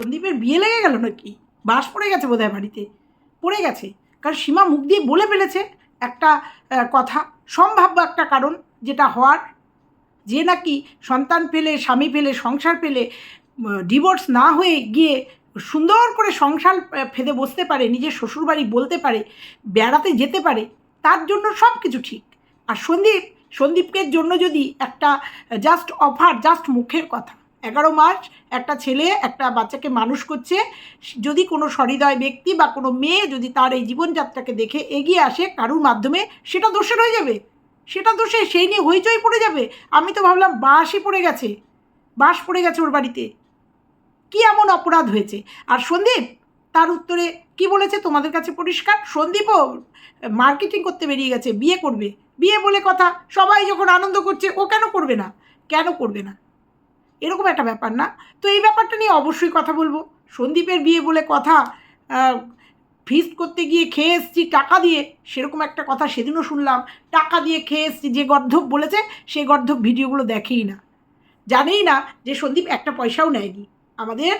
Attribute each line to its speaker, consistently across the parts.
Speaker 1: সন্দীপের বিয়ে লেগে গেল নাকি? বাস পড়ে গেছে বোধহয় বাড়িতে। পড়ে গেছে। কারণ সীমা মুখ দিয়ে বলে ফেলেছে একটা কথা, সম্ভাব্য একটা কারণ যেটা হওয়ার। যে নাকি সন্তান পেলে, স্বামী পেলে, সংসার পেলে ডিভোর্স না হয়ে গিয়ে সুন্দর করে সংসার ফেদে বসতে পারে, নিজের শ্বশুরবাড়ি বলতে পারে, বেড়াতে যেতে পারে, তার জন্য সব কিছু ঠিক। আর সন্দীপ, সন্দীপকের জন্য যদি একটা জাস্ট অফার জাস্ট মুখের কথা এগারো মাস একটা ছেলে একটা বাচ্চাকে মানুষ করছে। যদি কোনো সহৃদয় ব্যক্তি বা কোনো মেয়ে যদি তার এই জীবনযাত্রাকে দেখে এগিয়ে আসে কারুর মাধ্যমে, সেটা দোষের হয়ে যাবে। সেটা দোষে সেই নিয়ে হইচই পড়ে যাবে। আমি তো ভাবলাম বাসই পড়ে গেছে। বাস পড়ে গেছে ওর বাড়িতে। কি এমন অপরাধ হয়েছে? আর সন্দীপ, তার উত্তরে কি বলেছে তোমাদের কাছে পরিষ্কার? সন্দীপও মার্কেটিং করতে বেরিয়ে গেছে, বিয়ে করবে। বিয়ে বলে কথা, সবাই যখন আনন্দ করছে, ও কেন করবে না? কেন করবে না? এরকম একটা ব্যাপার না। তো এই ব্যাপারটা নিয়ে অবশ্যই কথা বলব। সন্দীপের বিয়ে বলে কথা ফিস্ট করতে গিয়ে খেয়ে এসছি টাকা দিয়ে, সেরকম একটা কথা সেদিনও শুনলাম। টাকা দিয়ে খেয়ে এসছি, যে গর্ধব বলেছে, সেই গর্ধব ভিডিওগুলো দেখেই না। জানেই না যে সন্দীপ একটা পয়সাও নেয়নি। আমাদের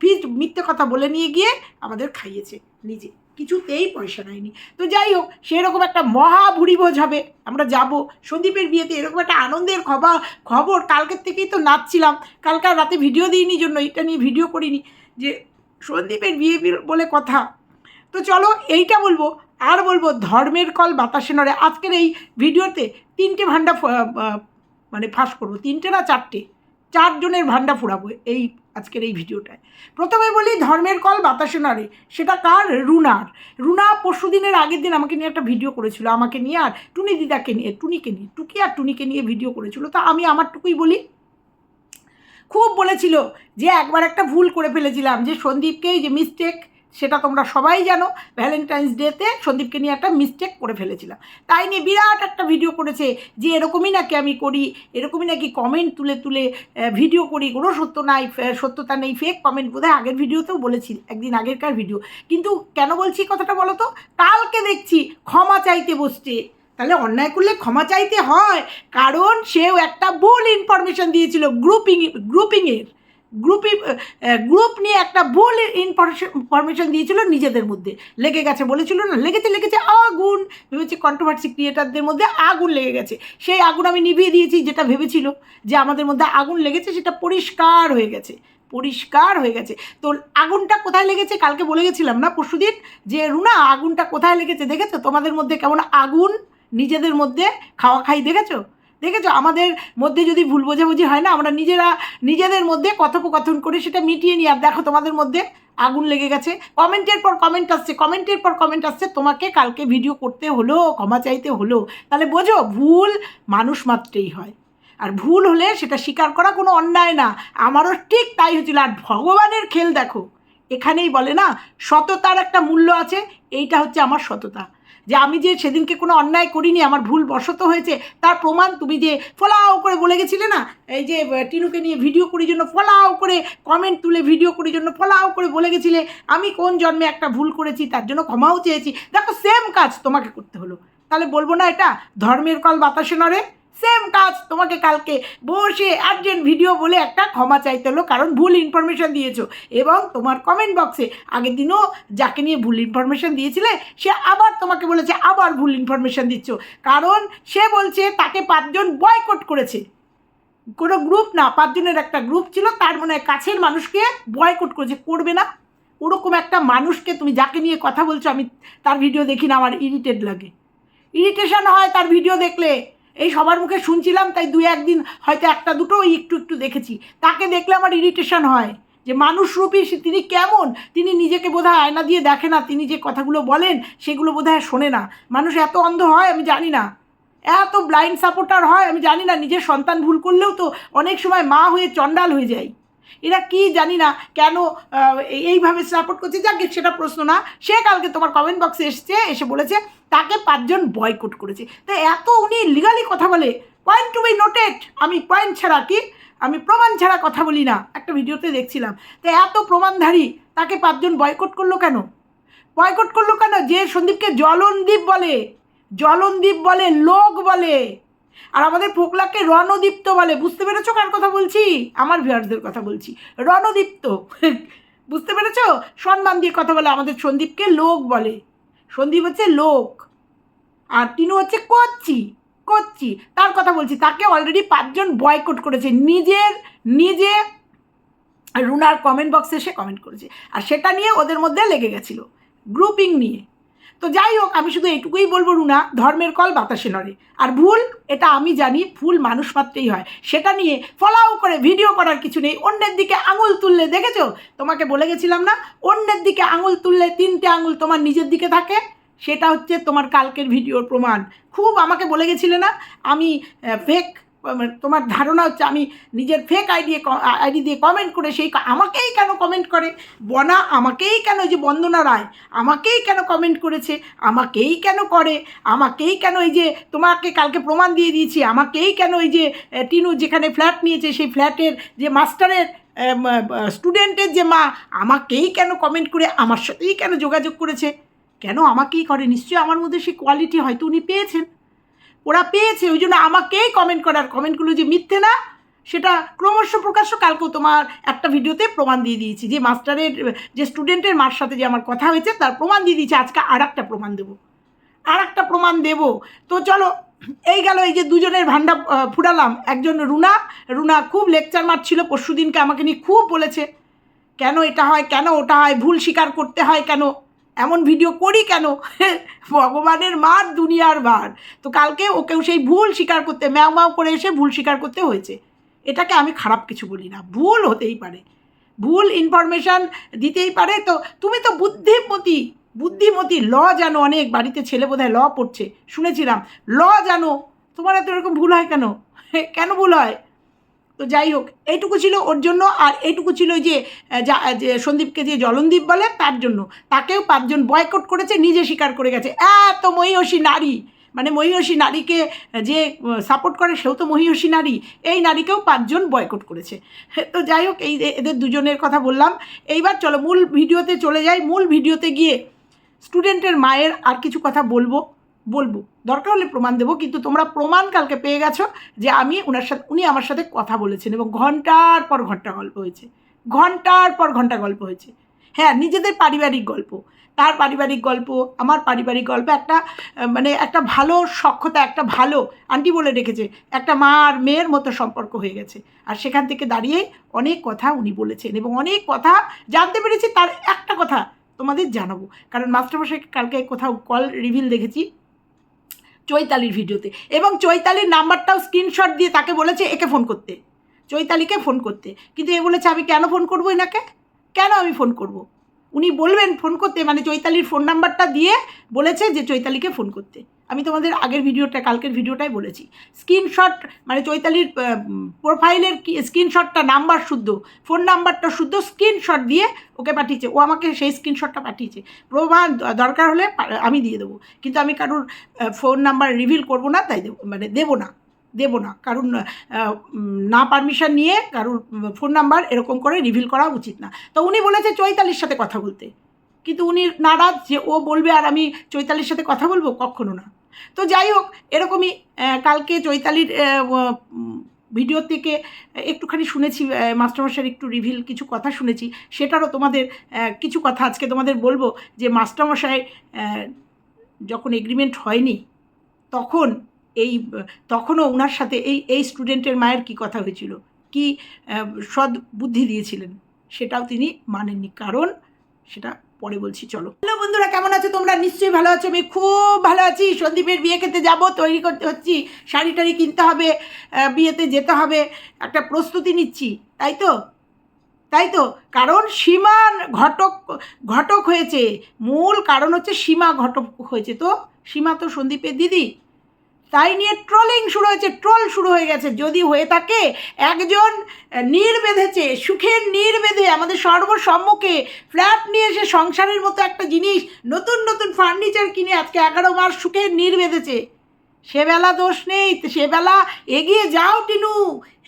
Speaker 1: ফিস্ট মিথ্যে কথা বলে নিয়ে গিয়ে আমাদের খাইয়েছে নিজে। কিছুতেই পয়সা নেয়নি। তো যাই হোক, সেরকম একটা মহা ভুরিভোজ হবে। আমরা যাব। সন্দীপের বিয়েতে এরকম একটা আনন্দের খবর খবর কালকের থেকেই তো নাচছিলাম। কালকে আর রাতে ভিডিও দিইনি জন্য, এটা নিয়ে ভিডিও করিনি। যে সন্দীপের বিয়ে বিল- বলে কথা। তো চলো, এইটা বলব। আর বলব, ধর্মের কল বাতাসে নড়ে। আজকের এই ভিডিওতে তিনটে ভান্ডা মানে ফাঁস করব। তিনটে না চারটে? চারজনের ভান্ডা ফুরাবো এই আজকের এই ভিডিওটায়। প্রথমে বলি ধর্মের কল বাতাসে নাড়ে, সেটা কার? রুনার। রুনা পরশু দিনের আগের দিন আমাকে নিয়ে একটা ভিডিও করেছিল, আমাকে নিয়ে আর টুনি দিদাকে নিয়ে, টুনিকে নিয়ে, টুকি আর টুনিকে নিয়ে ভিডিও করেছিল। তা আমি আমারটুকুই বলি। খুব বলেছিল যে একবার একটা ভুল করে ফেলেছিলাম, যে সন্দীপকেই যে মিস্টেক সেটা তোমরা সবাই জানো। ভ্যালেন্টাইন্স ডেতে সন্দীপকে নিয়ে একটা মিস্টেক করে ফেলেছিলাম। তাই নিয়ে বিরাট একটা ভিডিও করেছে যে এরকমই নাকি আমি করি, এরকমই নাকি কমেন্ট তুলে তুলে ভিডিও করি, কোনো সত্য নাই সত্যতা নেই ফেক কমেন্ট বোধহয় আগের ভিডিওতেও বলেছি, একদিন আগেরকার ভিডিও কিন্তু কেন বলছি কথাটা বলো তো? কালকে দেখছি ক্ষমা চাইতে বসছে। তাহলে অন্যায় করলে ক্ষমা চাইতে হয়। কারণ সেও একটা ভুল ইনফরমেশন দিয়েছিল গ্রুপিং গ্রুপিংয়ের গ্রুপিং গ্রুপ নিয়ে একটা ভুল ইনফরমেশন দিয়েছিল নিজেদের মধ্যে। লেগে গেছে, বলেছিল না, লেগেছে লেগেছে, আগুন, ভেবেছি কন্ট্রোভার্সি ক্রিয়েটারদের মধ্যে আগুন লেগে গেছে। সেই আগুন আমি নিভিয়ে দিয়েছি, যেটা ভেবেছিল যে আমাদের মধ্যে আগুন লেগেছে, সেটা পরিষ্কার হয়ে গেছে, পরিষ্কার হয়ে গেছে। তো আগুনটা কোথায় লেগেছে কালকে বলে গেছিলাম না পরশুদিন যে, রুনা, আগুনটা কোথায় লেগেছে দেখেছ? তোমাদের মধ্যে কেমন আগুন নিজেদের মধ্যে খাওয়া খাই দেখেছ? দেখেছ? আমাদের মধ্যে যদি ভুল বোঝাবুঝি হয় না, আমরা নিজেরা, নিজেদের মধ্যে কথোপকথন করে সেটা মিটিয়ে নিই। আর দেখো, তোমাদের মধ্যে আগুন লেগে গেছে। কমেন্টের পর কমেন্ট আসছে, কমেন্টের পর কমেন্ট আসছে। তোমাকে কালকে ভিডিও করতে হলো, ক্ষমা চাইতে হলো। তাহলে বোঝো, ভুল মানুষ মাত্রেই হয়। আর ভুল হলে সেটা স্বীকার করা কোনো অন্যায় না। আমারও ঠিক তাই হয়েছিল। আর ভগবানের খেল দেখো, এখানেই বলে না, সততার একটা মূল্য আছে, এইটা হচ্ছে আমার সততা। যে আমি যে সেদিনকে কোনো অন্যায় করিনি, আমার ভুল বশত হয়েছে, তার প্রমাণ তুমি যে ফলাও করে বলে গেছিলে না? এই যে টিনুকে নিয়ে ভিডিও করির জন্য ফলাও করে কমেন্ট তুলে ভিডিও করির জন্য ফলাও করে বলে গেছিলে, আমি কোন জন্মে একটা ভুল করেছি, তার জন্য ক্ষমাও চেয়েছি। দেখো সেম কাজ তোমাকে করতে হলো। তাহলে বলব না এটা? ধর্মের কল বাতাসে নড়ে। সেম কাজ তোমাকে কালকে বসে আর্জেন্ট ভিডিও বলে একটা ক্ষমা চাইতে হলো, কারণ ভুল ইনফরমেশন দিয়েছ। এবং তোমার কমেন্ট বক্সে আগের দিনও যাকে নিয়ে ভুল ইনফরমেশন দিয়েছিলে, সে আবার তোমাকে বলেছে, আবার ভুল ইনফরমেশান দিচ্ছ। কারণ সে বলছে, তাকে পাঁচজন বয়কট করেছে। কোনো গ্রুপ না, পাঁচজনের একটা গ্রুপ ছিল, তার মনে হয় কাছের মানুষকে বয়কট করেছে। করবে না। ওরকম একটা মানুষকে তুমি যাকে নিয়ে কথা বলছো, আমি তার ভিডিও দেখি না, আমার ইরিটেট লাগে। ইরিটেশন হয় তার ভিডিও দেখলে। এই সবার মুখে শুনছিলাম, তাই দুই একদিন হয়তো একটা দুটো একটু একটু দেখেছি। তাকে দেখলে আমার ইরিটেশন হয় যে মানুষরূপী তিনি কেমন? তিনি নিজেকে বোধহয় আয়না দিয়ে দেখে না, তিনি যে কথাগুলো বলেন, সেগুলো বোধহয় শোনে না। মানুষ এত অন্ধ হয়, আমি জানি না। এত ব্লাইন্ড সাপোর্টার হয়, আমি জানি না, নিজের সন্তান ভুল করলেও তো অনেক সময় মা হয়ে চণ্ডাল হয়ে যায়। এরা কি জানি না কেন এই- এইভাবে সাপোর্ট করছে। যাক, সেটা প্রশ্ন না। সে কালকে তোমার কমেন্ট বক্সে এসছে, এসে বলেছে, তাকে পাঁচজন বয়কট করেছে। তো এত উনি লিগালি কথা বলে পয়েন্ট টু বি নোটেড আমি পয়েন্ট ছাড়া কি? আমি প্রমাণ ছাড়া কথা বলি না। একটা ভিডিওতে দেখছিলাম। তো এত প্রমাণধারী, তাকে পাঁচজন বয়কট করল কেন? বয়কট করল কেন? যে সন্দীপকে জলনদ্বীপ বলে জলনদ্বীপ বলে, লোক বলে। আর আমাদের পোকলাকে রণদীপ্ত বলে, বুঝতে পেরেছ কার কথা বলছি? আমার ভিউয়ারদের কথা বলছি। রণদীপ্ত। বুঝতে পেরেছ? সম্মান দিয়ে কথা বলে আমাদের সন্দীপকে লোক বলে। সন্দীপ হচ্ছে লোক। আর তিনি হচ্ছে কচ্ছি কচ্ছি তার কথা বলছি। তাকে অলরেডি পাঁচজন বয়কট করেছে। নিজের, নিজে রুনার কমেন্ট বক্সে এসে কমেন্ট করেছে। আর সেটা নিয়ে ওদের মধ্যে লেগে গেছিল। গ্রুপিং নিয়ে। তো যাই হোক, আমি শুধু এটুকুই বলব রুনা, ধর্মের কল বাতাসে নড়ে। আর ভুল, এটা আমি জানি, ভুল মানুষ মাত্রেই হয়। সেটা নিয়ে ফলাও করে ভিডিও করার কিছু নেই। অন্যের দিকে আঙুল তুললে, দেখেছ? তোমাকে বলে গেছিলাম না? অন্যের দিকে আঙুল তুললে তিনটে আঙুল তোমার নিজের দিকে থাকে। সেটা হচ্ছে তোমার কালকের ভিডিওর প্রমাণ। খুব আমাকে বলে গেছিলে না? আমি ফেক তোমার ধারণা হচ্ছে আমি নিজের ফেক আইডি আইডি দিয়ে কমেন্ট করে সেই আমাকেই কেন কমেন্ট করে? বনা আমাকেই কেন যে বন্দনা রায়, আমাকেই কেন কমেন্ট করেছে? আমাকেই কেন করে? আমাকেই কেন এই যে তোমাকে কালকে প্রমাণ দিয়ে দিয়েছি? আমাকেই কেন এই যে টিনু যেখানে ফ্ল্যাট নিয়েছে, সেই ফ্ল্যাটের যে মাস্টারের স্টুডেন্টের যে মা, আমাকেই কেন কমেন্ট করে? আমার সাথেই কেন যোগাযোগ করেছে? কেন আমাকেই করে? নিশ্চয়ই আমার মধ্যে সেই কোয়ালিটি হয়তো উনি পেয়েছেন। ওরা পেয়েছে, ওই জন্য আমাকেই কমেন্ট করার কমেন্টগুলো যে মিথ্যে না, সেটা ক্রমশ প্রকাশ্য কালকেও তোমার একটা ভিডিওতে প্রমাণ দিয়ে দিয়েছি, যে মাস্টারের, যে স্টুডেন্টের মার সাথে যে আমার কথা হয়েছে, তার প্রমাণ দিয়ে দিয়েছি, আজকে আর একটা প্রমাণ দেবো। আর একটা প্রমাণ দেব। তো চলো, এই গেল, এই যে দুজনের ভান্ডা ফুরালাম। একজন রুনা রুনা খুব লেকচার মারছিল পরশু দিনকে আমাকে নিয়ে খুব বলেছে, কেন এটা হয়, কেন ওটা হয়, ভুল স্বীকার করতে হয় কেন? এমন ভিডিও করি কেন? ভগবানের মার দুনিয়ার বার তো কালকে ওকেও সেই ভুল স্বীকার করতে, ম্যাও ম্যাও করে এসে ভুল স্বীকার করতে হয়েছে। এটাকে আমি খারাপ কিছু বলি না, ভুল হতেই পারে। ভুল ইনফরমেশান দিতেই পারে। তো তুমি তো বুদ্ধিমতী বুদ্ধিমতী, ল জানো অনেক, বাড়িতে ছেলে বোধহয় ল পড়ছে, শুনেছিলাম। ল জানো, তোমার এত এরকম ভুল হয় কেন? কেন ভুল হয়? তো যাই হোক, এইটুকু ছিল ওর জন্য আর এইটুকু ছিল যে সন্দীপকে যে জলনদীপ বলে তার জন্য। তাকেও পাঁচজন বয়কট করেছে, নিজে স্বীকার করে গেছে। এত মহিষী নারী! মানে মহিষী নারীকে যে সাপোর্ট করে সেও তো মহিষী নারী। এই নারীকেও পাঁচজন বয়কট করেছে। তো যাই হোক, এই এদের দুজনের কথা বললাম। এইবার চলো, মূল ভিডিওতে চলে যাই। মূল ভিডিওতে গিয়ে স্টুডেন্টের মায়ের আর কিছু কথা বলব। বলব। দরকার হলে প্রমাণ দেবো, কিন্তু তোমরা প্রমাণ কালকে পেয়ে গেছো যে আমি ওনার সাথে উনি আমার সাথে কথা বলেছেন এবং ঘণ্টার পর ঘণ্টা গল্প হয়েছে। ঘণ্টার পর ঘণ্টা গল্প হয়েছে। হ্যাঁ নিজেদের পারিবারিক গল্প। তার পারিবারিক গল্প, আমার পারিবারিক গল্প, একটা মানে একটা ভালো সক্ষতা একটা ভালো, আন্টি বলে রেখেছে, একটা মা আর মেয়ের মতো সম্পর্ক হয়ে গেছে। আর সেখান থেকে দাঁড়িয়েই অনেক কথা উনি বলেছেন এবং অনেক কথা জানতে পেরেছি, তার একটা কথা তোমাদের জানাব। কারণ মাস্টারমশাই কালকে কোথাও কল রিভিল দেখেছি চৈতালির ভিডিওতে। এবং চৈতালির নাম্বারটাও স্ক্রিনশট দিয়ে তাকে বলেছে, একে ফোন করতে। চৈতালিকে ফোন করতে। কিন্তু এ বলেছে, আমি কেন ফোন করব এনাকে? কেন আমি ফোন করব। উনি বলবেন ফোন করতে। মানে চৈতালির ফোন নাম্বারটা দিয়ে বলেছে যে চৈতালিকে ফোন করতে। আমি তোমাদের আগের ভিডিওটা, কালকের ভিডিওটাই বলেছি। স্ক্রিনশট মানে চৈতালির প্রোফাইলের কি স্ক্রিনশটটা নাম্বার শুদ্ধ ফোন নাম্বারটা শুদ্ধ স্ক্রিনশট দিয়ে ওকে পাঠিয়েছে। ও আমাকে সেই স্ক্রিনশটটা পাঠিয়েছে। প্রমাণ দরকার হলে আমি দিয়ে দেবো। কিন্তু আমি কারোর ফোন নাম্বার রিভিল করব না, তাই দেবো মানে দেবো না দেবো না। কারণ না পারমিশন নিয়ে কারোর ফোন নাম্বার এরকম করে রিভিল করা উচিত না। তো উনি বলেছে চৈতালির সাথে কথা বলতে। কিন্তু উনি নারাজ যে ও বলবে আর আমি চৈতালির সাথে কথা বলব, কখনো না। তো যাই হোক এরকমই কালকে চৈতালির ভিডিও থেকে একটুখানি শুনেছি মাস্টারমশাইয়ের একটু রিভিল কিছু কথা শুনেছি সেটারও তোমাদের কিছু কথা আজকে তোমাদের বলব যে মাস্টারমশাই যখন এগ্রিমেন্ট হয়নি তখন এই তখনও ওনার সাথে এই এই স্টুডেন্টের মায়ের কি কথা হয়েছিল? কি আহ, সৎ বুদ্ধি দিয়েছিলেন? সেটাও তিনি মানেননি। কারণ সেটা পরে বলছি, চলো। হ্যালো বন্ধুরা, কেমন আছো? তোমরা নিশ্চয়ই ভালো আছো? আমি খুব ভালো আছি। সন্দীপের বিয়ে খেতে যাব, তৈরি করতে হচ্ছি। শাড়ি টাড়ি কিনতে হবে বিয়েতে যেতে হবে। একটা প্রস্তুতি নিচ্ছি। তাই তো? তাই তো? কারণ সীমা ঘটক ঘটক হয়েছে। মূল কারণ হচ্ছে সীমা ঘটক হয়েছে তো? সীমা তো সন্দীপের দিদি। তাই নিয়ে ট্রোলিং শুরু হয়েছে ট্রোল শুরু হয়ে গেছে। যদি হয়ে থাকে, একজন নীড় বেঁধেছে, সুখের নীড় বেঁধে আমাদের সর্বসম্মুখে ফ্ল্যাট নিয়ে এসে সংসারের মতো একটা জিনিস, নতুন নতুন ফার্নিচার কিনে আজকে এগারো মাস সুখের নীড় বেঁধেছে। সেবেলা দোষ নেই সেবেলা এগিয়ে যাও টিনু,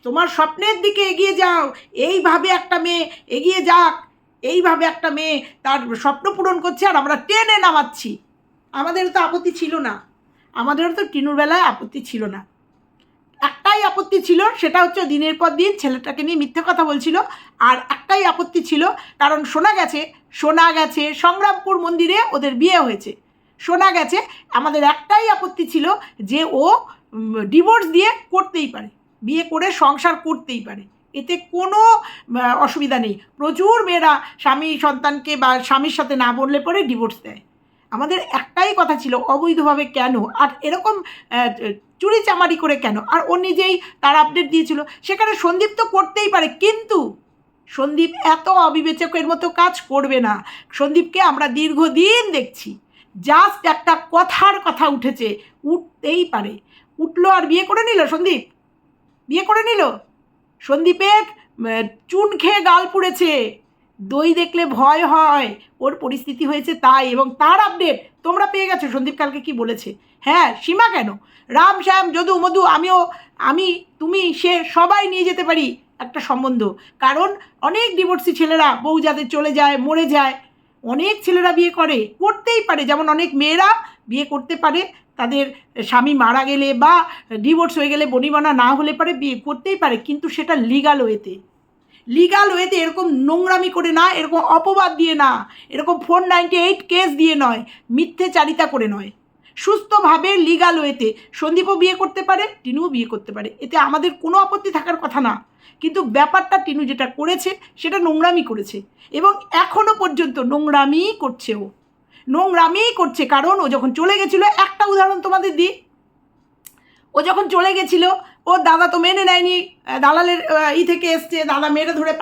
Speaker 1: তোমার স্বপ্নের দিকে এগিয়ে যাও। এইভাবে একটা মেয়ে এগিয়ে যাক, এইভাবে একটা মেয়ে তার স্বপ্ন পূরণ করছে আর আমরা টেনে নামাচ্ছি। আমাদেরও তো আপত্তি ছিল না। আমাদেরও তো টিনুর বেলায় আপত্তি ছিল না। একটাই আপত্তি ছিল, সেটা হচ্ছে দিনের পর দিন ছেলেটাকে নিয়ে মিথ্যে কথা বলছিল, আর একটাই আপত্তি ছিল, কারণ শোনা গেছে শোনা গেছে সংগ্রামপুর মন্দিরে ওদের বিয়ে হয়েছে। শোনা গেছে, আমাদের একটাই আপত্তি ছিল যে ও ডিভোর্স দিয়ে করতেই পারে, বিয়ে করে সংসার করতেই পারে। এতে কোনো অসুবিধা নেই। প্রচুর মেয়েরা স্বামী সন্তানকে বা স্বামীর সাথে না বললে পরে ডিভোর্স দেয়। আমাদের একটাই কথা ছিল, অবৈধভাবে কেন? আর এরকম চুরি চামারি করে কেন? আর ও নিজেই তার আপডেট দিয়েছিল। সেখানে সন্দীপ তো করতেই পারে, কিন্তু সন্দীপ এত অবিবেচকের মতো কাজ করবে না। সন্দীপকে আমরা দীর্ঘদিন দেখছি। জাস্ট একটা কথার কথা উঠেছে, উঠতেই পারে। উঠল আর বিয়ে করে নিল সন্দীপ? বিয়ে করে নিল? সন্দীপের চুন খেয়ে গাল পুড়েছে। দই দেখলে ভয় হয়। ওর পরিস্থিতি হয়েছে তাই এবং তার আপডেট তোমরা পেয়ে গেছো। সন্দীপ কালকে কি বলেছে? হ্যাঁ সীমা কেন? রাম, শ্যাম, যদু, মধু, আমিও, আমি, তুমি, সে সবাই নিয়ে যেতে পারি একটা সম্বন্ধ। কারণ অনেক ডিভোর্সি ছেলেরা বউ যাদের চলে যায়, মরে যায়, অনেক ছেলেরা বিয়ে করে, করতেই পারে। যেমন অনেক মেয়েরা বিয়ে করতে পারে, তাদের স্বামী মারা গেলে বা ডিভোর্স হয়ে গেলে বনিবনা না হলে পারে, বিয়ে করতেই পারে। কিন্তু সেটা লিগাল ওয়েতে লিগাল ওয়েতে এরকম নোংরামি করে না, এরকম অপবাদ দিয়ে না, এরকম ফোর নাইনটি এইট কেস দিয়ে নয়, মিথ্যে চারিতা করে নয়। সুস্থভাবে লিগাল ওয়েতে সন্দীপও বিয়ে করতে পারে, টিনুও বিয়ে করতে পারে। এতে আমাদের কোনো আপত্তি থাকার কথা না। কিন্তু ব্যাপারটা টিনু যেটা করেছে, সেটা নোংরামি করেছে। এবং এখনও পর্যন্ত নোংরামিই করছে ও। নোংরামিই করছে কারণ ও যখন চলে গেছিল, একটা উদাহরণ তোমাদের দিই। ও যখন চলে গেছিল ওর দাদা তো মেনে নেয়নি দালালের ই থেকে এসছে, দাদা মেরে ধরে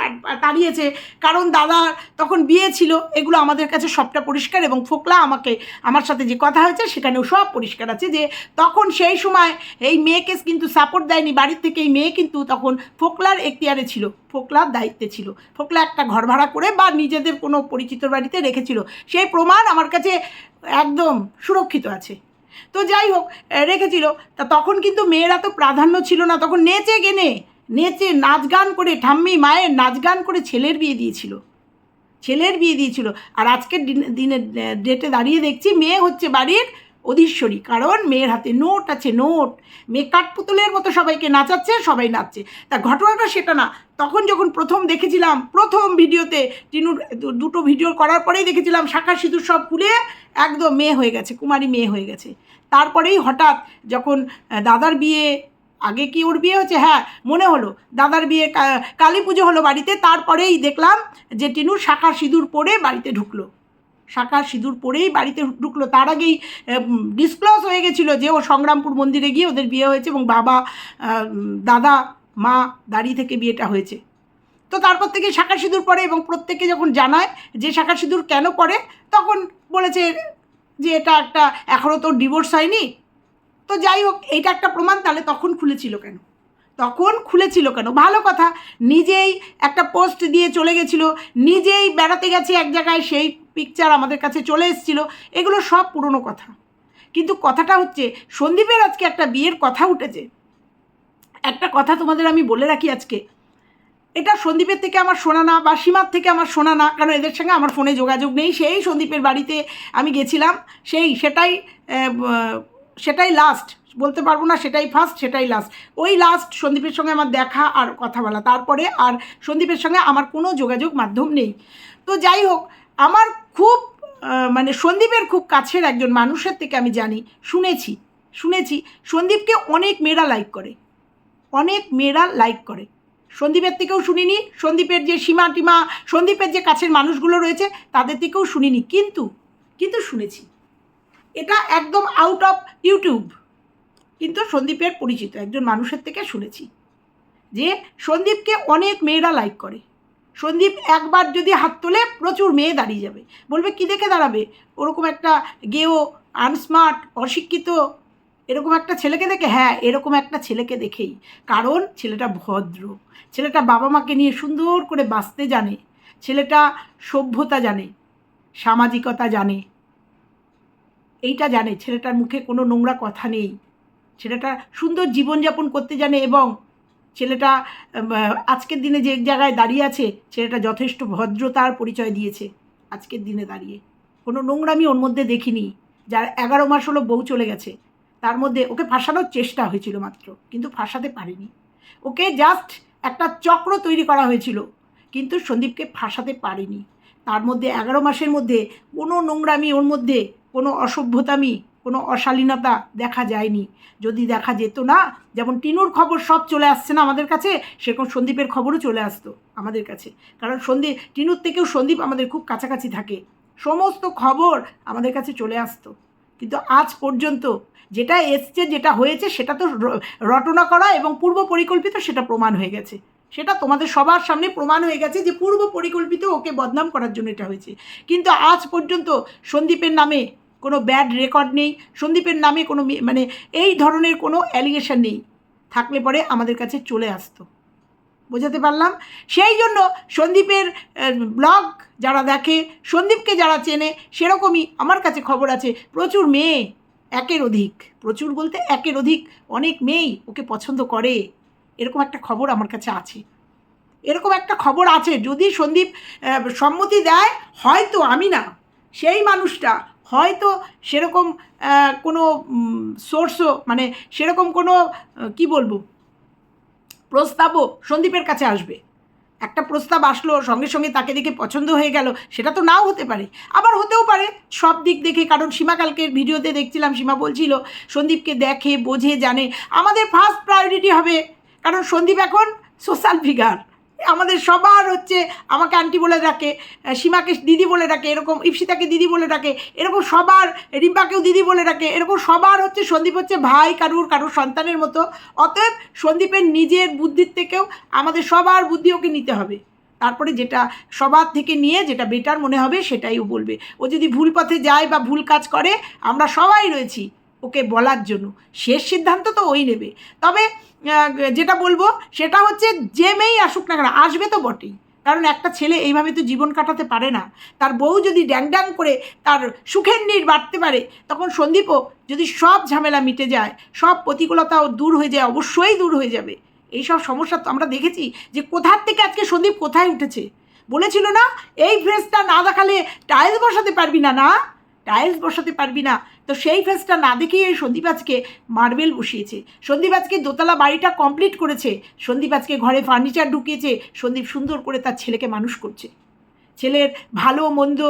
Speaker 1: তাড়িয়েছে। কারণ দাদা তখন বিয়ে ছিল, এগুলো আমাদের কাছে সবটা পরিষ্কার এবং ফোকলা আমাকে, আমার সাথে যে কথা হয়েছে সেখানেও সব পরিষ্কার আছে যে তখন সেই সময় এই মেয়েকে কিন্তু সাপোর্ট দেয়নি, বাড়ির থেকে এই মেয়ে কিন্তু তখন ফোকলার এখতিয়ারে ছিল, ফোকলার দায়িত্বে ছিল। ফোকলা একটা ঘর ভাড়া করে বা নিজেদের কোনো পরিচিত বাড়িতে রেখেছিল। সেই প্রমাণ আমার কাছে একদম সুরক্ষিত আছে। তো যাই হোক রেখেছিল। তা তখন কিন্তু মেয়েরা তো প্রাধান্য ছিল না, তখন নেচে গেনে, নেচে নাচ গান করে ঠাম্মি মায়ের নাচ গান করে ছেলের বিয়ে দিয়েছিল। ছেলের বিয়ে দিয়েছিল। আর আজকের দিনে ডেটে দাঁড়িয়ে দেখছি মেয়ে হচ্ছে বাড়ির অধীশ্বরী, কারণ মেয়ের হাতে নোট আছে, নোট। মেয়ে কাঠপুতুলের মতো সবাইকে নাচাচ্ছে, সবাই নাচছে। তা ঘটনাটা সেটা না। তখন যখন প্রথম দেখেছিলাম, প্রথম ভিডিওতে টিনুর দুটো ভিডিও করার পরেই দেখেছিলাম শাখা সিঁদুর সব খুলে একদম মেয়ে হয়ে গেছে, কুমারী মেয়ে হয়ে গেছে। তারপরেই হঠাৎ যখন দাদার বিয়ে, আগে কি ওর বিয়ে হচ্ছে হ্যাঁ মনে হলো। দাদার বিয়ে কালী পুজো হলো বাড়িতে, তারপরেই দেখলাম যে টিনুর শাখা সিঁদুর পরে বাড়িতে ঢুকলো। শাখা সিঁদুর পরেই বাড়িতে ঢুকলো। তার আগেই ডিসক্লোজ হয়ে গেছিল যে ও সংগ্রামপুর মন্দিরে গিয়ে ওদের বিয়ে হয়েছে এবং বাবা দাদা, মা দাঁড়িয়ে থেকে বিয়েটা হয়েছে। তো তারপর থেকে শাখা সিঁদুর পরে এবং প্রত্যেকে যখন জানায় যে শাখা সিঁদুর কেন পরে, তখন বলেছে যে এটা একটা এখনও তো ডিভোর্স হয়নি। তো যাই হোক, এইটা একটা প্রমাণ, তাহলে তখন খুলেছিল কেন? তখন খুলেছিল কেন? ভালো কথা, নিজেই একটা পোস্ট দিয়ে চলে গেছিল, নিজেই বেড়াতে গেছে এক জায়গায়, সেই পিকচার আমাদের কাছে চলে এসেছিল, এগুলো সব পুরনো কথা। কিন্তু কথাটা হচ্ছে, সন্দীপের আজকে একটা বিয়ের কথা উঠেছে। একটা কথা তোমাদের আমি বলে রাখি আজকে। এটা সন্দীপের থেকে আমার শোনা না, বা সীমার থেকে আমার শোনা না, কারণ এদের সঙ্গে আমার ফোনে যোগাযোগ নেই। সেই সন্দীপের বাড়িতে আমি গেছিলাম, সেই সেটাই সেটাই লাস্ট বলতে পারব না সেটাই ফার্স্ট সেটাই লাস্ট ওই লাস্ট সন্দীপের সঙ্গে আমার দেখা আর কথা বলা। তারপরে আর সন্দীপের সঙ্গে আমার কোনো যোগাযোগ মাধ্যম নেই। তো যাই হোক আমার খুব মানে সন্দীপের খুব কাছের একজন মানুষের থেকে আমি জানি, শুনেছি শুনেছি, সন্দীপকে অনেক মেয়েরা লাইক করে। অনেক মেয়েরা লাইক করে। সন্দীপের থেকেও শুনিনি, সন্দীপের যে সীমা টিমা, সন্দীপের যে কাছের মানুষগুলো রয়েছে, তাদের থেকেও শুনিনি, কিন্তু কিন্তু শুনেছি। এটা একদম আউট অফ ইউটিউব কিন্তু সন্দীপের পরিচিত একজন মানুষের থেকে শুনেছি, যে সন্দীপকে অনেক মেয়েরা লাইক করে। সন্দীপ একবার যদি হাত তোলে, প্রচুর মেয়ে দাঁড়িয়ে যাবে। বলবে, কি দেখে দাঁড়াবে? ওরকম একটা গেও, আনস্মার্ট, অশিক্ষিত, এরকম একটা ছেলেকে দেখে? হ্যাঁ এরকম একটা ছেলেকে দেখেই। কারণ ছেলেটা ভদ্র। ছেলেটা বাবা মাকে নিয়ে সুন্দর করে বাঁচতে জানে। ছেলেটা সভ্যতা জানে, সামাজিকতা জানে। এইটা জানে। ছেলেটার মুখে কোনো নোংরা কথা নেই। ছেলেটা সুন্দর জীবনযাপন করতে জানে এবং ছেলেটা আজকের দিনে যে জায়গায় দাঁড়িয়ে আছে, ছেলেটা যথেষ্ট ভদ্রতার পরিচয় দিয়েছে আজকের দিনে দাঁড়িয়ে। কোনো নোংরামি ওর মধ্যে দেখিনি। যার এগারো মাস হলো বউ চলে গেছে, তার মধ্যে ওকে ফাঁসানোর চেষ্টা হয়েছিল মাত্র, কিন্তু ফাঁসাতে পারেনি। ওকে জাস্ট একটা চক্র তৈরি করা হয়েছিল, কিন্তু সন্দীপকে ফাঁসাতে পারেনি। তার মধ্যে এগারো মাসের মধ্যে কোনো নোংরামি ওর মধ্যে, কোনো অসভ্যতামি কোনো অশালীনতা দেখা যায়নি। যদি দেখা যেত না, যেমন টিনুর খবর সব চলে আসছে না আমাদের কাছে, সেরকম সন্দীপের খবরও চলে আসতো আমাদের কাছে। কারণ সন্দীপ টিনুর থেকেও সন্দীপ আমাদের খুব কাছাকাছি থাকে। সমস্ত খবর আমাদের কাছে চলে আসতো। কিন্তু আজ পর্যন্ত যেটা এসছে, যেটা হয়েছে, সেটা তো রটনা করা এবং পূর্ব পরিকল্পিত সেটা প্রমাণ হয়ে গেছে। সেটা তোমাদের সবার সামনে প্রমাণ হয়ে গেছে যে পূর্ব পরিকল্পিত ওকে বদনাম করার জন্য এটা হয়েছে। কিন্তু আজ পর্যন্ত সন্দীপের নামে কোনো ব্যাড রেকর্ড নেই, সন্দীপের নামে কোনো মানে এই ধরনের কোনো অ্যালিগেশন নেই। থাকলে পরে আমাদের কাছে চলে আসতো। বোঝাতে পারলাম? সেই জন্য সন্দীপের ব্লগ যারা দেখে, সন্দীপকে যারা চেনে, সেরকমই আমার কাছে খবর আছে, প্রচুর মেয়ে, একের অধিক। প্রচুর বলতে একের অধিক, অনেক মেয়েই ওকে পছন্দ করে। এরকম একটা খবর আমার কাছে আছে। এরকম একটা খবর আছে, যদি সন্দীপ সম্মতি দেয়, হয়তো আমি না, সেই মানুষটা হয়তো সেরকম কোনো সোর্সও মানে সেরকম কোনো কি বলব, প্রস্তাবও সন্দীপের কাছে আসবে। একটা প্রস্তাব আসলো, সঙ্গে সঙ্গে তাকে দেখে পছন্দ হয়ে গেল, সেটা তো নাও হতে পারে। আবার হতেও পারে, সব দিক দেখে, কারণ সীমা কালকের ভিডিওতে দেখছিলাম, সীমা বলছিল, সন্দীপকে দেখে, বোঝে, জানে। আমাদের ফার্স্ট প্রায়োরিটি হবে, কারণ সন্দীপ এখন সোশ্যাল ফিগার আমাদের সবার হচ্ছে আমাকে আন্টি বলে ডাকে সীমাকে দিদি বলে ডাকে, এরকম ইপসিতাকে দিদি বলে ডাকে, এরকম সবার, রিম্পাকেও দিদি বলে ডাকে, এরকম সবার হচ্ছে সন্দীপ হচ্ছে ভাই কারুর কারুর সন্তানের মতো। অতএব সন্দীপের নিজের বুদ্ধির থেকেও আমাদের সবার বুদ্ধি ওকে নিতে হবে। তারপরে যেটা সবার থেকে নিয়ে যেটা বেটার মনে হবে সেটাই ও বলবে। ও যদি ভুল পথে যায় বা ভুল কাজ করে, আমরা সবাই রয়েছি। ওকে বলার জন্য। শেষ সিদ্ধান্ত তো ওই নেবে। তবে যেটা বলব, সেটা হচ্ছে যে মেয়েই আসুক না কেন, আসবে তো বটেই। কারণ একটা ছেলে এইভাবে তো জীবন কাটাতে পারে না। তার বউ যদি ড্যাং ড্যাং করে তার সুখের নীড় বাড়তে পারে, তখন সন্দীপও যদি সব ঝামেলা মিটে যায়, সব প্রতিকূলতাও দূর হয়ে যায়, অবশ্যই দূর হয়ে যাবে। এইসব সমস্যা তো আমরা দেখেছি যে কোথার থেকে আজকে সন্দীপ কোথায় উঠেছে? বলেছিল না, এই ফেসটা না দেখালে টাইলস বসাতে পারবি না না? টাইলস বসাতে পারবি না। তো সেই ফেসটা না এই সন্দীপ আজকে মার্বেল বসিয়েছে। সন্দীপ আজকে দোতলা বাড়িটা কমপ্লিট করেছে। সন্দীপ আজকে ঘরে ফার্নিচার ঢুকিয়েছে। সন্দীপ সুন্দর করে তার ছেলেকে মানুষ করছে। ছেলের ভালো, মন্দ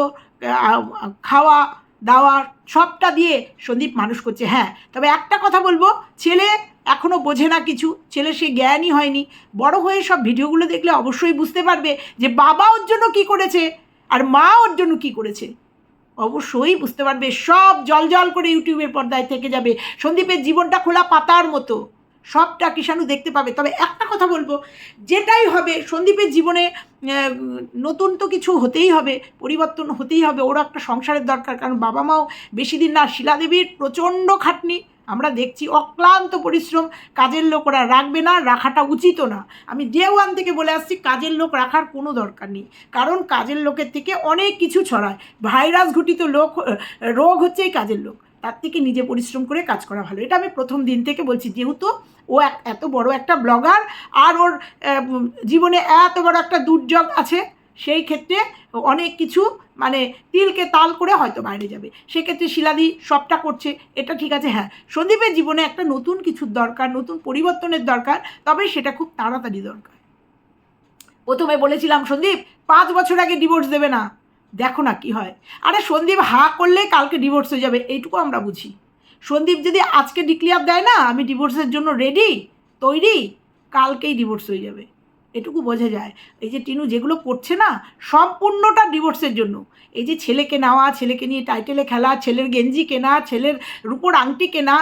Speaker 1: খাওয়া, দাওয়া সবটা দিয়ে সন্দীপ মানুষ করছে। হ্যাঁ তবে একটা কথা বলব, ছেলে এখনও বোঝে না কিছু। ছেলে সে জ্ঞানই হয়নি। বড় হয়ে সব ভিডিওগুলো দেখলে অবশ্যই বুঝতে পারবে যে বাবা ওর জন্য কী করেছে আর মা ওর জন্য কী করেছে। অবশ্যই বুঝতে পারবে। সব জল জল করে ইউটিউবের পর্দায় থেকে যাবে। সন্দীপের জীবনটা খোলা পাতার মতো। সবটা কিষাণু দেখতে পাবে। তবে একটা কথা বলব, যেটাই হবে, সন্দীপের জীবনে নতুন তো কিছু হতেই হবে, পরিবর্তন হতেই হবে। ওরও একটা সংসারের দরকার। কারণ বাবা মাও বেশি দিন না, শিলাদেবীর প্রচণ্ড খাটনি। আমরা দেখছি অক্লান্ত পরিশ্রম কাজের লোক ওরা রাখবে না, রাখাটা উচিতও না। আমি ডে ওয়ান থেকে বলে আসছি, কাজের লোক রাখার কোনো দরকার নেই। কারণ কাজের লোকের থেকে অনেক কিছু ছড়ায়। ভাইরাস ঘটিত লোক রোগ হচ্ছে এই কাজের লোক। তার থেকে নিজে পরিশ্রম করে কাজ করা ভালো। এটা আমি প্রথম দিন থেকে বলছি। যেহেতু ও এত বড় একটা ব্লগার, আর ওর জীবনে এত বড় একটা দুর্যোগ আছে, সেই ক্ষেত্রে অনেক কিছু মানে তিলকে তাল করে হয়তো বাইরে যাবে। সেক্ষেত্রে শিলাদি সবটা করছে, এটা ঠিক আছে হ্যাঁ। সন্দীপের জীবনে একটা নতুন কিছুর দরকার, নতুন পরিবর্তনের দরকার, তবে সেটা খুব তাড়াতাড়ি দরকার। প্রথমে বলেছিলাম, সন্দীপ, পাঁচ বছর আগে ডিভোর্স দেবে না। দেখো না কি হয়। আরে সন্দীপ হা করলে কালকে ডিভোর্স হয়ে যাবে, এইটুকু আমরা বুঝি। সন্দীপ যদি আজকে ডিক্লিয়ার দেয় না, আমি ডিভোর্সের জন্য রেডি তৈরি, কালকেই ডিভোর্স হয়ে যাবে। এটুকু বোঝা যায়। এই যে টিনু যেগুলো করছে না, সম্পূর্ণটা ডিভোর্সের জন্য। এই যে ছেলেকে নেওয়া ছেলেকে নিয়ে টাইটেলে খেলা, ছেলের গেঞ্জি কেনা, ছেলের রুপোর আংটি কেনা,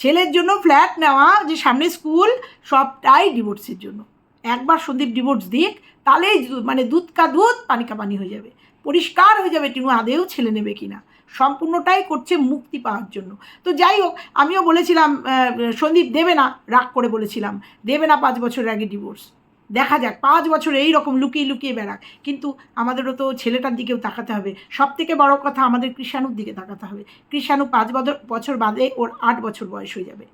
Speaker 1: ছেলের জন্য ফ্ল্যাট নেওয়া, যে সামনে স্কুল সবটাই ডিভোর্সের জন্য। একবার সন্দীপ ডিভোর্স দিক, তাহলেই মানে দুধ কা দুধ, পানি কা পানি হয়ে যাবে। পরিষ্কার হয়ে যাবে টিনু, আদেও ছেলে নেবে কিনা। সম্পূর্ণটাই করছে মুক্তি পাওয়ার জন্য। তো যাই হোক, আমিও বলেছিলাম সন্দীপ দেবে না, রাগ করে বলেছিলাম। দেবে না পাঁচ বছরের আগে ডিভোর্স দেখা যাক, পাঁচ বছর এই রকম লুকিয়ে লুকিয়ে বেড়াক। কিন্তু আমাদেরও তো ছেলেটার দিকেও তাকাতে হবে। সব থেকে বড় কথা আমাদের কৃষাণুর দিকে তাকাতে হবে। কৃষাণু পাঁচ বছর বাদে ওর আট বছর বয়স হয়ে যাবে।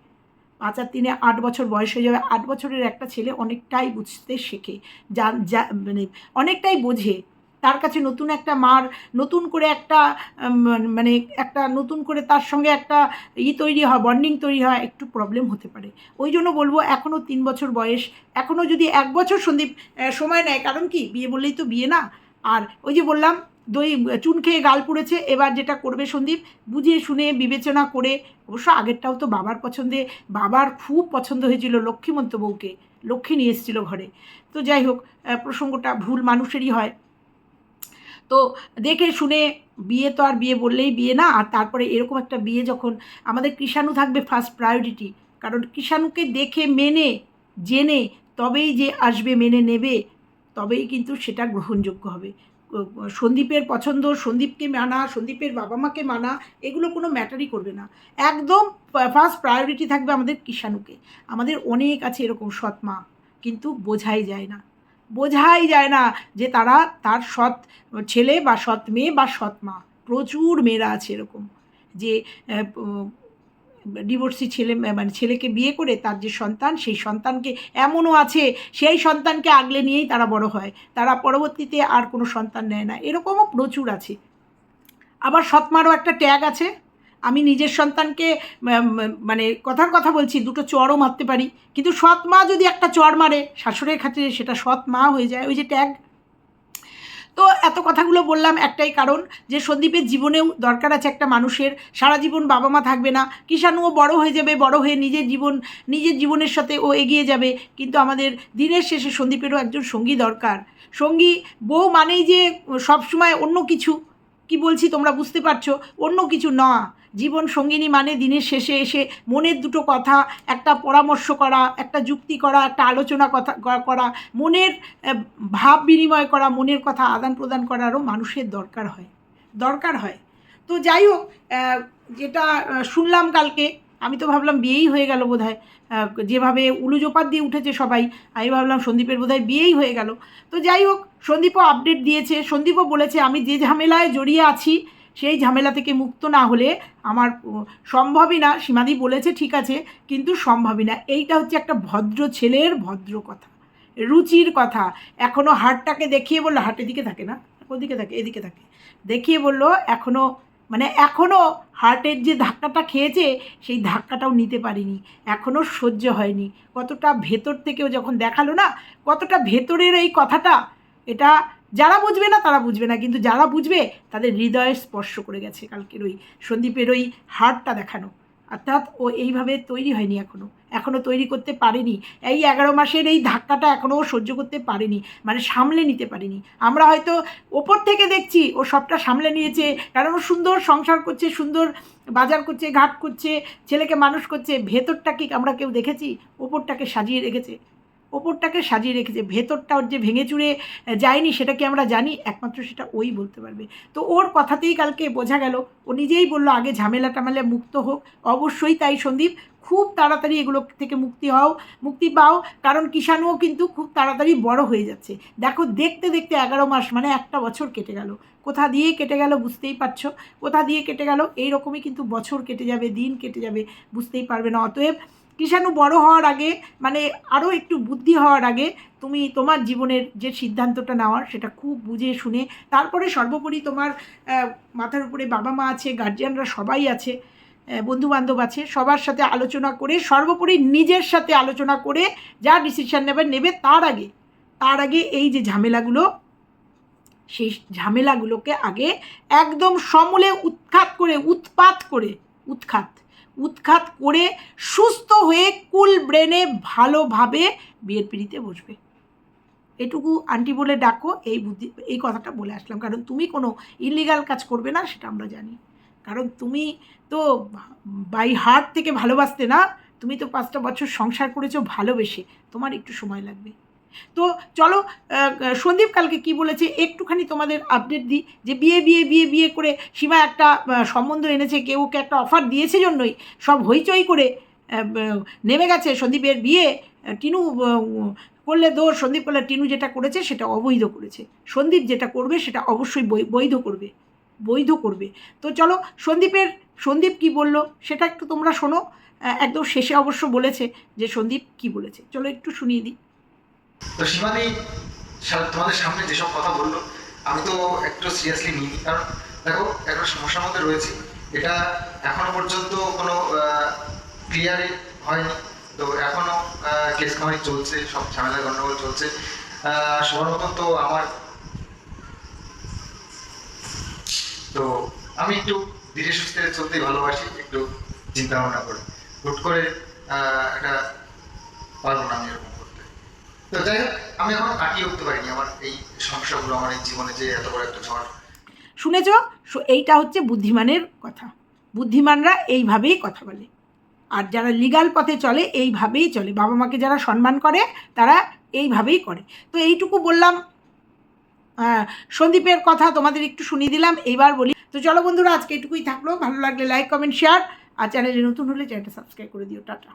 Speaker 1: পাঁচ আর তিনে আট বছর বয়স হয়ে যাবে। আট বছরের একটা ছেলে অনেকটাই বুঝতে শেখে। যা যা মানে অনেকটাই বোঝে। তার কাছে নতুন একটা মার, নতুন করে একটা মানে একটা নতুন করে তার সঙ্গে একটা ই তৈরি হয় বন্ডিং তৈরি হয়, একটু প্রবলেম হতে পারে। ওই জন্য বলব এখনও তিন বছর বয়স। এখনও যদি এক বছর সন্দীপ সময় নেয়, কারণ কি? বিয়ে বললেই তো বিয়ে না? আর ওই যে বললাম, দই, চুন খেয়ে গাল পুড়েছে, এবার যেটা করবে সন্দীপ, বুঝিয়ে শুনে, বিবেচনা করে, অবশ্য আগেরটাও তো বাবার পছন্দে, বাবার খুব পছন্দ হয়েছিল লক্ষ্মীমন্ত বউকে। লক্ষ্মী নিয়ে এসেছিল ঘরে। তো যাই হোক প্রসঙ্গটা ভুল মানুষেরই হয়। তো দেখে শুনে বিয়ে তো আর বিয়ে বললেই বিয়ে না, আর তারপরে এরকম একটা বিয়ে যখন আমাদের কৃষাণু থাকবে ফার্স্ট প্রায়োরিটি কারণ কৃষাণুকে দেখে, মেনে, জেনে তবেই যে আসবে, মেনে নেবে, তবেই কিন্তু সেটা গ্রহণযোগ্য হবে। সন্দীপের পছন্দ, সন্দীপকে মানা, সন্দীপের বাবা মাকে মানা, এগুলো কোনো ম্যাটারই করবে না। একদম ফার্স্ট প্রায়োরিটি থাকবে আমাদের কিষাণুকে। আমাদের অনেক আছে এরকম সৎ মা, কিন্তু বোঝাই যায় না। বোঝাই যায় না যে তারা তার সৎ ছেলে বা সৎ মেয়ে বা সৎ মা। প্রচুর মেয়েরা আছে এরকম যে ডিভোর্সি ছেলে মানে ছেলেকে বিয়ে করে তার যে সন্তান, সেই সন্তানকে এমনও আছে, সেই সন্তানকে আগলে নিয়েই তারা বড় হয়। তারা পরবর্তীতে আর কোনো সন্তান নেয় না। এরকমও প্রচুর আছে। আবার সৎমারও একটা ট্যাগ আছে। আমি নিজের সন্তানকে মানে কথার কথা বলছি, দুটো চড়ও মারতে পারি। কিন্তু সৎ মা যদি একটা চড় মারে, শাশুড়ের খাতিরে সেটা সৎ মা হয়ে যায়, ওই যে ট্যাগ। তো এত কথাগুলো বললাম একটাই কারণ যে সন্দীপের জীবনেও দরকার আছে একটা মানুষের। সারা জীবন বাবা মা থাকবে না। কিষাণুও বড় হয়ে যাবে, বড় হয়ে নিজের জীবন, নিজের জীবনের সাথে ও এগিয়ে যাবে। কিন্তু আমাদের দিনের শেষে সন্দীপেরও একজন সঙ্গী দরকার। সঙ্গী, বউ মানেই যে সবসময় অন্য কিছু। কি বলছি তোমরা বুঝতে পারছ? অন্য কিছু না। জীবন সঙ্গিনী মানে দিনের শেষে এসে মনের দুটো কথা, একটা পরামর্শ করা, একটা যুক্তি করা, একটা আলোচনা কথা করা, মনের ভাব বিনিময় করা, মনের কথা আদান প্রদান করারও মানুষের দরকার হয় দরকার হয়। তো যাই হোক যেটা শুনলাম কালকে, আমি তো ভাবলাম বিয়েই হয়ে গেল বোধ হয় যেভাবে উলুজোপাত দিয়ে উঠেছে সবাই, আমি ভাবলাম সন্দীপের বোধহয় বিয়েই হয়ে গেল। তো যাই হোক, সন্দীপও আপডেট দিয়েছে, সন্দীপও বলেছে, আমি যে ঝামেলায় জড়িয়ে আছি সেই ঝামেলা থেকে মুক্ত না হলে আমার সম্ভবই না। সীমাদি বলেছে, ঠিক আছে, কিন্তু সম্ভবই না। এইটা হচ্ছে একটা ভদ্র ছেলের ভদ্র কথা, রুচির কথা। এখনও হাটটাকে দেখিয়ে বলল, হাটের দিকে থাকে না, ওদিকে থাকে, এদিকে থাকে। দেখিয়ে বলল এখনও মানে এখনও হার্টের যে ধাক্কাটা খেয়েছে, সেই ধাক্কাটাও নিতে পারিনি। এখনও সহ্য হয়নি। কতটা ভেতর থেকেও যখন দেখাল না, কতটা ভেতরের এই কথাটা, এটা যারা বুঝবে না, তারা বুঝবে না। কিন্তু যারা বুঝবে, তাদের হৃদয়ে স্পর্শ করে গেছে কালকের ওই সন্দীপের ওই হারটা দেখানো। অর্থাৎ ও এইভাবে তৈরি হয়নি এখনও এখনও তৈরি করতে পারেনি। এই এগারো মাসের এই ধাক্কাটা এখনও ও সহ্য করতে পারেনি মানে সামলে নিতে পারেনি। আমরা হয়তো ওপর থেকে দেখছি, ও সবটা সামলে নিয়েছে, কারণ ও সুন্দর সংসার করছে, সুন্দর বাজার করছে, ঘাট করছে, ছেলেকে মানুষ করছে ভেতরটা কি আমরা কেউ দেখেছি, ওপরটাকে সাজিয়ে রেখেছে। ওপরটাকে সাজিয়ে রেখেছে, ভেতরটা ওর যে ভেঙে চুরে যায়নি সেটা কি আমরা জানি, একমাত্র সেটা ওই বলতে পারবে। তো ওর কথাতেই কালকে বোঝা গেল, ও নিজেই বলল, আগে ঝামেলা টামেলা মুক্ত হোক। অবশ্যই তাই সন্দীপ, খুব তাড়াতাড়ি এগুলো থেকে মুক্তি হও, মুক্তি পাও, কারণ কিষাণুও কিন্তু খুব তাড়াতাড়ি বড় হয়ে যাচ্ছে। দেখো, দেখতে দেখতে এগারো মাস মানে একটা বছর কেটে গেল। কোথা দিয়ে কেটে গেল বুঝতেই পারছ? কোথা দিয়ে কেটে গেল? এই রকমই কিন্তু বছর কেটে যাবে, দিন কেটে যাবে, বুঝতেই পারবে না। অতএব কিষাণু বড় হওয়ার আগে মানে আরও একটু বুদ্ধি হওয়ার আগে তুমি তোমার জীবনের যে সিদ্ধান্তটা নেওয়ার সেটা খুব বুঝে শুনে, তারপরে সর্বোপরি তোমার মাথার উপরে বাবা মা আছে গার্জিয়ানরা সবাই আছে বন্ধু বান্ধব আছে, সবার সাথে আলোচনা করে, সর্বোপরি নিজের সাথে আলোচনা করে যা ডিসিশন নেবে নেবে তার আগে তার আগে এই যে ঝামেলাগুলো, সেই ঝামেলাগুলোকে আগে একদম সমূলে উৎখাত করে, উৎপাত করে, উৎখাত উৎখাত করে সুস্থ হয়ে কুল ব্রেনে ভালোভাবে বিয়ের পিড়িতে বসবে। এটুকু আন্টি বলে ডাকো, এই বুদ্ধি, এই কথাটা বলে আসলাম। কারণ তুমি কোনো ইলিগাল কাজ করবে না, সেটা আমরা জানি। কারণ তুমি তো বাই হার্ট থেকে ভালোবাসতে না, তুমি তো পাঁচটা বছর সংসার করেছ ভালোবেসে। তোমার একটু সময় লাগবে। তো চলো সন্দীপ কালকে কি বলেছে একটুখানি তোমাদের আপডেট দিই, যে বিয়ে বিয়ে বিয়ে বিয়ে করে সীমা একটা সম্বন্ধ এনেছে, কেউ ওকে একটা অফার দিয়েছে জন্যই, সব হইচই করে নেমে গেছে সন্দীপের বিয়ে টিনু করলে দোষ, সন্দীপ করলে টিনু যেটা করেছে সেটা অবৈধ করেছে, সন্দীপ যেটা করবে সেটা অবশ্যই বৈধ করবে বৈধ করবে। তো চলো, সন্দীপের, সন্দীপ কি বলল সেটা একটু তোমরা শোনো একদম শেষে অবশ্য বলেছে যে সন্দীপ কি বলেছে, চলো একটু শুনিয়ে দিই।
Speaker 2: তো সীমাদি তোমাদের সামনে যেসব কথা বলল, আমি তো একটু সিরিয়াসলি নিইনি। কারণ দেখো, একটা সমস্যার মধ্যে রয়েছে। এটা এখনও পর্যন্ত কোনো ক্লিয়ার হয়নি। তো এখনও কেস কামারি চলছে, সব ঝামেলা গন্ডগোল চলছে। সবার মতন তো আমার তো আমি একটু ধীরে সুস্থে চলতেই ভালোবাসি, একটু চিন্তা ভাবনা করে। হুট করে একটা পারব না আমি এরকম। তো যাই হোক আমি এখনও কাটিয়ে উঠতে পারিনি আমার এই সমস্যাগুলো আমার এই জীবনে যে এত বড় একটা ঝড়।
Speaker 1: শুনেছ? এইটা হচ্ছে বুদ্ধিমানের কথা। বুদ্ধিমানরা এইভাবেই কথা বলে। আর যারা লিগাল পথে চলে এইভাবেই চলে। বাবা মাকে যারা সম্মান করে তারা এইভাবেই করে। তো এইটুকু বললাম। আহ, সন্দীপের কথা তোমাদের একটু শুনিয়ে দিলাম এইবার বলি। তো চলো বন্ধুরা আজকে এটুকুই থাকল। ভালো লাগলে লাইক কমেন্ট শেয়ার আর চ্যানেলে নতুন হলে চ্যানেলটা সাবস্ক্রাইব করে দিও। টাটা।